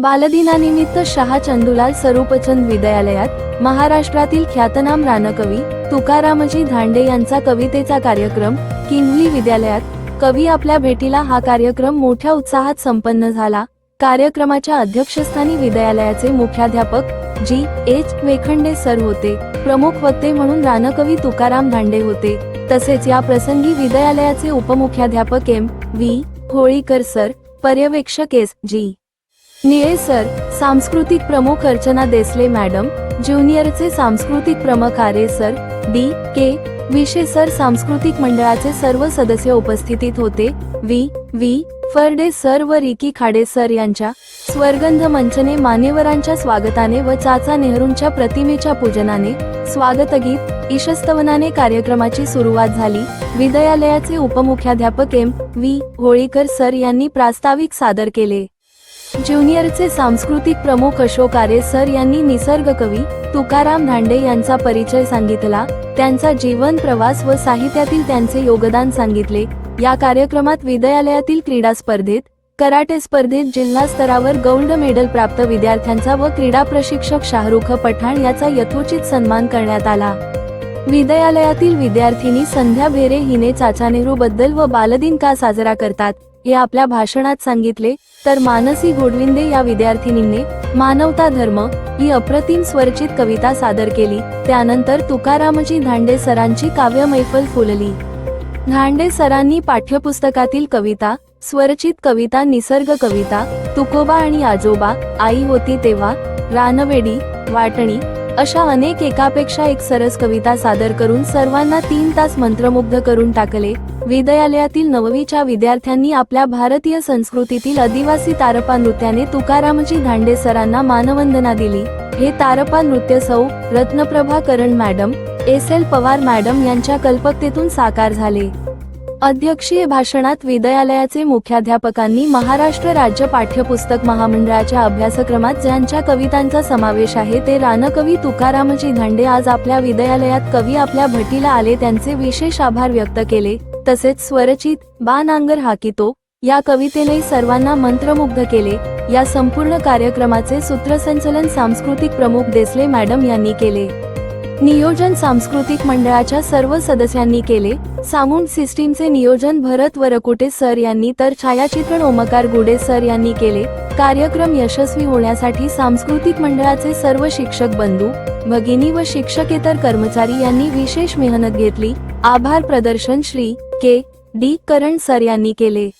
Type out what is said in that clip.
बालदिनानिमित्त शहा चंदुलाल स्वरूपचंद विद्यालयात महाराष्ट्रातील ख्यातनाम रानकवी तुकारामजी धांडे यांचा कवितेचा कार्यक्रम किंवली विद्यालयात कवी आपल्या भेटीला हा कार्यक्रम मोठ्या उत्साहात संपन्न झाला. कार्यक्रमाच्या अध्यक्षस्थानी विद्यालयाचे मुख्याध्यापक जी. एच. वेखंडे सर होते. प्रमुख वक्ते म्हणून रानकवी तुकाराम धांडे होते. तसेच या प्रसंगी विद्यालयाचे उपमुख्याध्यापक एम. व्ही. होळीकर सर पर्यवेक्षक एस. जी. निळे सर सांस्कृतिक प्रमुख अर्चना देसले मॅडम ज्युनियरचे सांस्कृतिक प्रमुख आरे सर डी के विशे सर सांस्कृतिक मंडळाचे सर्व सदस्य उपस्थितीत होते वी वी फरडे सर व रिकी खाडे सर यांच्या स्वर्गंध मंचने मान्यवरांच्या स्वागताने व चाचा नेहरूंच्या प्रतिमेच्या पूजनाने स्वागतगीत ईशस्तवनाने कार्यक्रमाची सुरुवात झाली. विद्यालयाचे उपमुख्याध्यापक एम व्ही होळीकर सर यांनी प्रास्ताविक सादर केले. ज्युनियरचे सांस्कृतिक प्रमुख अशोक आरे सर यांनी निसर्ग कवी तुकाराम धांडे यांचा परिचय सांगितला त्यांचा जीवन प्रवास व साहित्यातील त्यांचे योगदान सांगितले. या कार्यक्रमात विद्यालयातील क्रीडा स्पर्धेत कराटे स्पर्धेत जिल्हा स्तरावर गोल्ड मेडल प्राप्त विद्यार्थ्यांचा व क्रीडा प्रशिक्षक शाहरुख पठाण याचा यथोचित सन्मान करण्यात आला. विद्यालयातील विद्यार्थिनी संध्या भेरे हिने चाचा नेहरू बद्दल व बालदिन का साजरा करतात हे आपल्या भाषणात सांगितले तर मानसी गोडविंदे या विद्यार्थिनींनी मानवता धर्म ही अप्रतिम स्वरचित कविता सादर केली. त्यानंतर तुकारामजी धांडे सरांची काव्य मैफल फुलली. धांडे सरांनी पाठ्यपुस्तकातील कविता स्वरचित कविता निसर्ग कविता तुकोबा आणि आजोबा आई होती तेव्हा रानवेडी वाटणी अशा अनेक एकापेक्षा एक सरस कविता सादर करून सर्वांना तीन तास मंत्रमुग्ध करून टाकले. विद्यालयातील नववीच्या विद्यार्थ्यांनी आपल्या भारतीय संस्कृतीतील आदिवासी तारपा नृत्याने तुकारामजी धांडे सरांना मानवंदना दिली. हे तारपा नृत्य Sau Ratnaprabha Karan madam S L Pawar madam यांच्या कल्पकतेतून साकार झाले. अध्यक्षीय भाषणात विद्यालयाचे मुख्याध्यापकांनी महाराष्ट्र राज्य पाठ्यपुस्तक महामंडळाच्या अभ्यासक्रमात ज्यांच्या कवितांचा समावेश आहे ते रानकवी तुकारामजी धांडे आज आपल्या विद्यालयात कवी आपल्या भटीला आले त्यांचे विशेष आभार व्यक्त केले. तसेच स्वरचित बा नांगर हाकितो या कवितेने सर्वांना मंत्रमुग्ध केले. या संपूर्ण कार्यक्रमाचे सूत्रसंचलन सांस्कृतिक प्रमुख देसले मॅडम यांनी केले. नियोजन सांस्कृतिक मंडळाच्या सर्व सदस्यांनी केले. साऊंड सिस्टीमचे नियोजन भरत वरकुटे सर यांनी तर छायाचित्रण ओमकार गुडे सर यांनी केले. कार्यक्रम यशस्वी होण्यासाठी सांस्कृतिक मंडळाचे सर्व शिक्षक बंधू भगिनी व शिक्षकेतर कर्मचारी यांनी विशेष मेहनत घेतली. आभार प्रदर्शन Shri K. D. Karan sir यांनी केले.